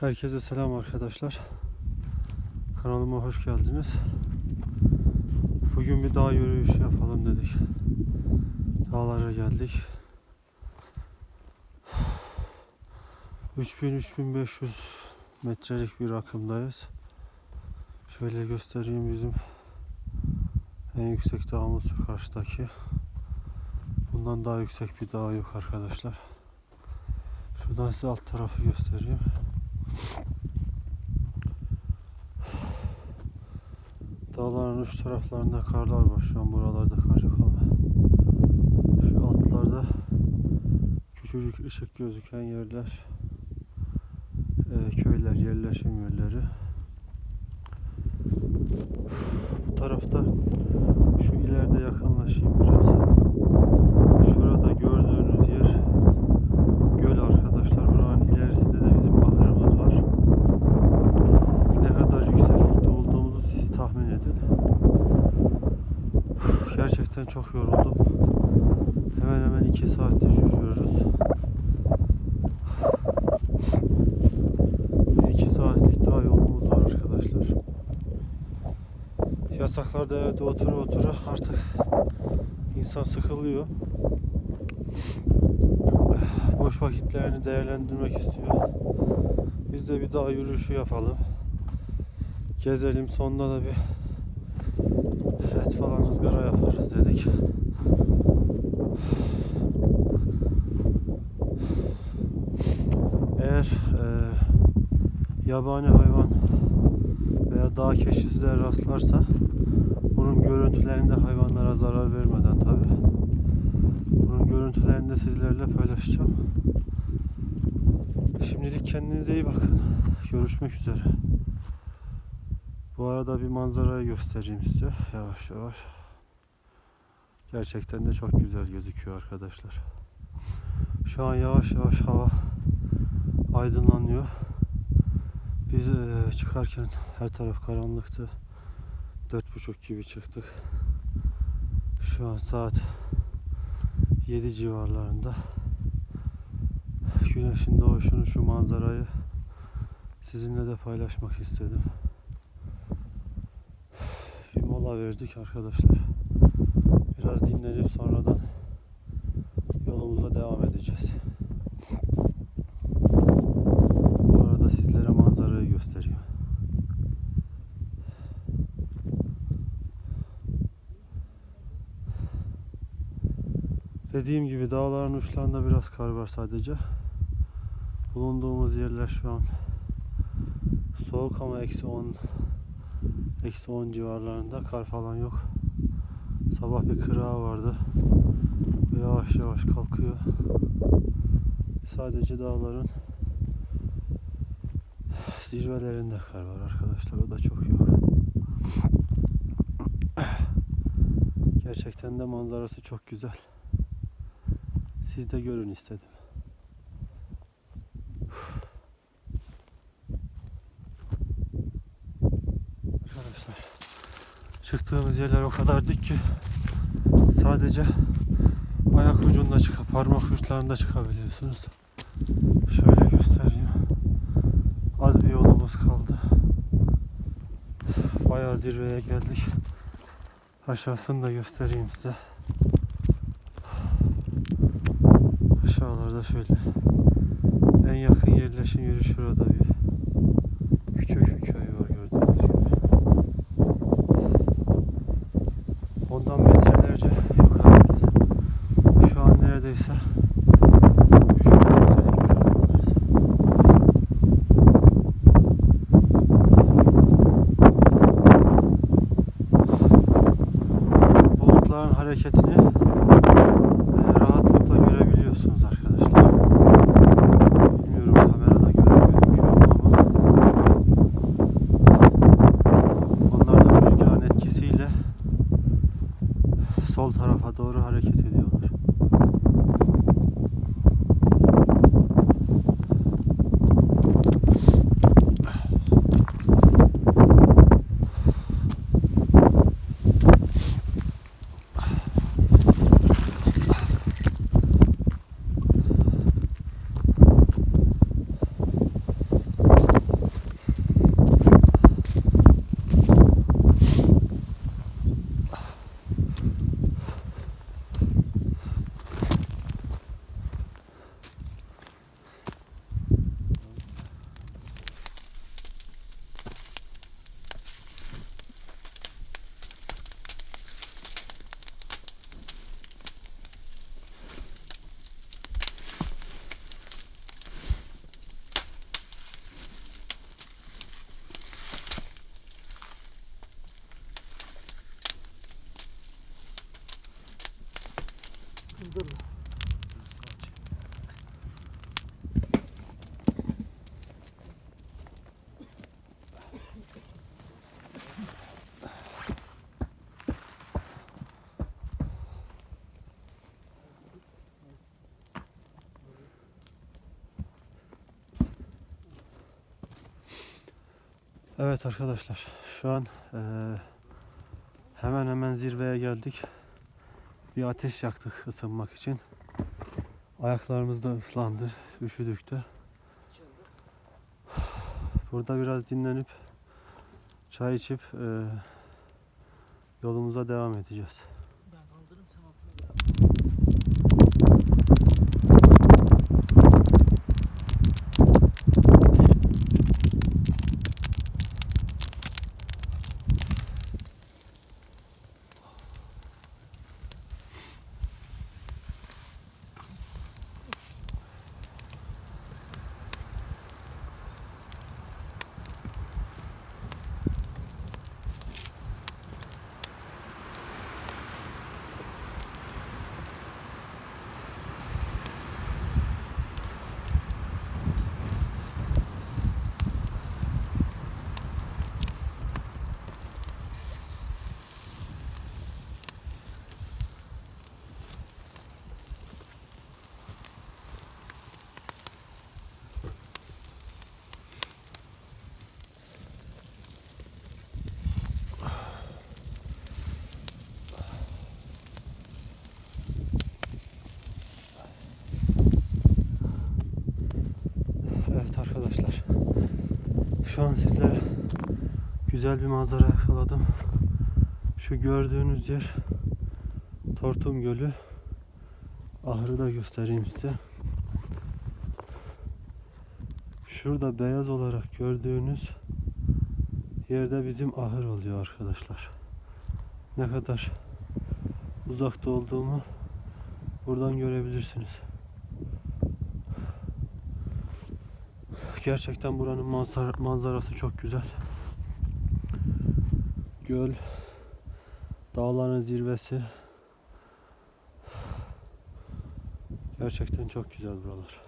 Herkese selam arkadaşlar. Kanalıma hoş geldiniz. Bugün bir dağ yürüyüşü yapalım dedik. Dağlara geldik. 3000-3500 metrelik bir akımdayız. Şöyle göstereyim bizim en yüksek dağımız şu karşıdaki. Bundan daha yüksek bir dağ yok arkadaşlar. Şuradan size alt tarafı göstereyim. Dağların uç taraflarında karlar var. Şu an buralarda kar yok ama. Şu altlarda küçücük ışık gözüken yerler e, köyler, yerleşim yerleri. Bu tarafta şu ileride yakınlaşayım biraz. Şurada gördüğünüz yer göl arkadaşlar. Buranın ilerisinde de bizim ahırımız var. Ne kadar yükseklikte olduğumuzu siz tahmin edin. Uf, Gerçekten çok yoruldum. Hemen hemen iki saattir yürüyoruz. Bir iki saatlik daha yolumuz var arkadaşlar. Yasaklarda evde otura otura artık insan sıkılıyor. Boş vakitlerini değerlendirmek istiyor. Biz de bir daha yürüyüşü yapalım. Gezelim sonunda da bir et falan ızgara yaparız dedik. Eğer e, yabani hayvan veya dağ keçisize rastlarsa bunun görüntülerinde hayvanlara zarar vermeden tabi bunun görüntülerini de sizlerle paylaşacağım. Şimdilik kendinize iyi bakın. Görüşmek üzere. Bu arada bir manzarayı göstereyim size yavaş yavaş. Gerçekten de çok güzel gözüküyor arkadaşlar. Şu an yavaş yavaş hava aydınlanıyor. Biz eee, çıkarken her taraf karanlıktı. Dört buçuk gibi çıktık. Şu an saat 7 civarlarında. Güneşin doğuşunu şu manzarayı sizinle de paylaşmak istedim. Mola verdik arkadaşlar. Biraz dinlenip sonradan yolumuza devam edeceğiz. Bu arada sizlere manzarayı göstereyim. Dediğim gibi dağların uçlarında biraz kar var sadece. Bulunduğumuz yerler şu an soğuk ama eksi 10 eksi 10 civarlarında kar falan yok. Sabah bir kırağı vardı. Yavaş yavaş kalkıyor. Sadece dağların zirvelerinde kar var arkadaşlar. O da çok yok. Gerçekten de manzarası çok güzel. Siz de görün istedim. Arkadaşlar çıktığımız yerler o kadar dik ki sadece ayak ucunda çıkıp parmak uçlarında çıkabiliyorsunuz. Şöyle göstereyim. Az bir yolumuz kaldı. Bayağı zirveye geldik. Aşağısını da göstereyim size. Aşağılarda şöyle en yakın yerleşim yeri şurada bir hareket ediyorlar. dur. Evet arkadaşlar şu an e, hemen hemen zirveye geldik. Bir ateş yaktık ısınmak için. Ayaklarımız da ıslandı, üşüdük de. Burada biraz dinlenip çay içip eee, yolumuza devam edeceğiz. Şu an sizlere güzel bir manzara yakaladım. Şu gördüğünüz yer Tortum Gölü. Ahırı da göstereyim size. Şurada beyaz olarak gördüğünüz yerde bizim ahır oluyor arkadaşlar. Ne kadar uzakta olduğumu buradan görebilirsiniz. Gerçekten buranın manzara- manzarası çok güzel. Göl, dağların zirvesi. Gerçekten çok güzel buralar.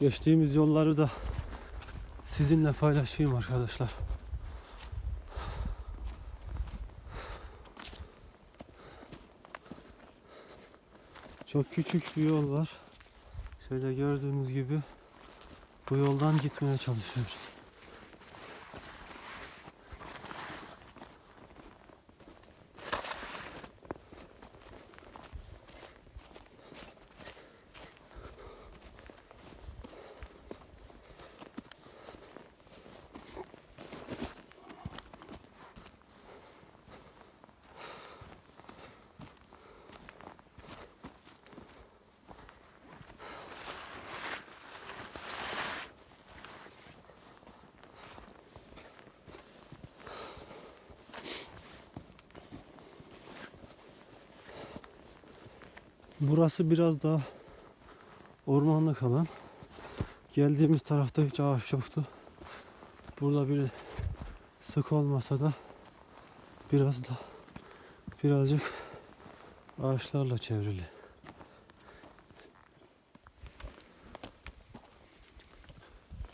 Geçtiğimiz yolları da sizinle paylaşayım arkadaşlar. Çok küçük bir yol var. Şöyle gördüğünüz gibi bu yoldan gitmeye çalışıyoruz. Burası biraz daha ormanlık alan. Geldiğimiz tarafta hiç ağaç yoktu. Burada bir sık olmasa da biraz da birazcık ağaçlarla çevrili.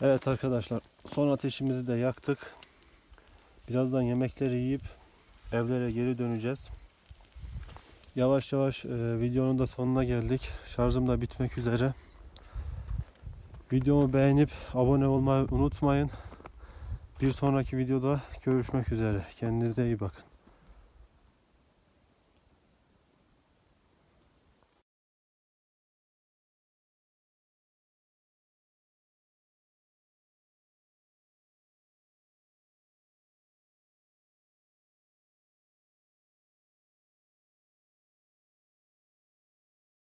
Evet arkadaşlar son ateşimizi de yaktık. Birazdan yemekleri yiyip evlere geri döneceğiz. Yavaş yavaş e, videonun da sonuna geldik. Şarjım da bitmek üzere. Videomu beğenip abone olmayı unutmayın. Bir sonraki videoda görüşmek üzere. Kendinize iyi bakın.